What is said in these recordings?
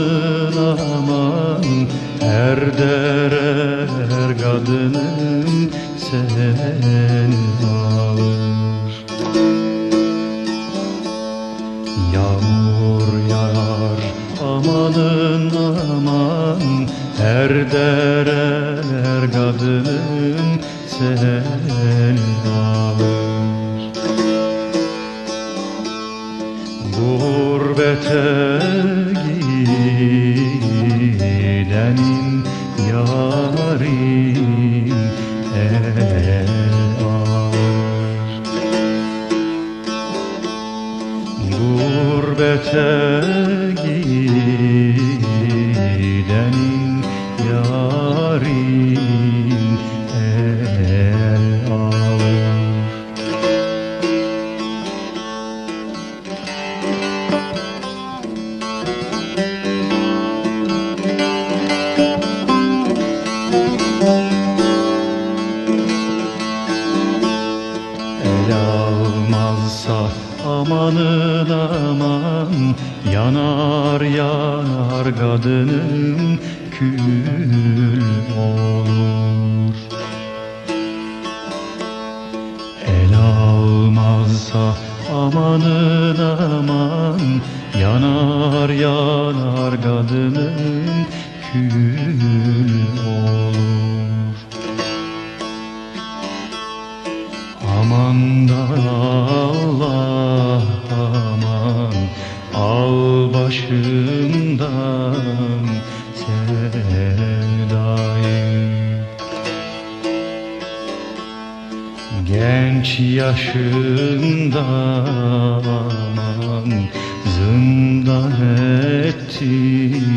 aman aman Her dere her kadının seni alır. Yağmur yağar amanın aman Her dere her kadının seni alır. Gurbete yarim el ağır. Gurbete El almazsa amanın aman Yanar yanar kadınım kül olur. El almazsa amanın aman Yanar yanar kadının kül olur Aman da Allah aman Al başımdan sevdayı Genç yaşında aman zindan ettin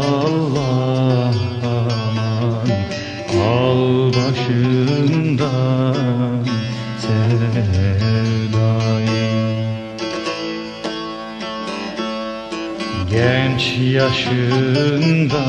Allah aman al başından sevdayı Genç yaşında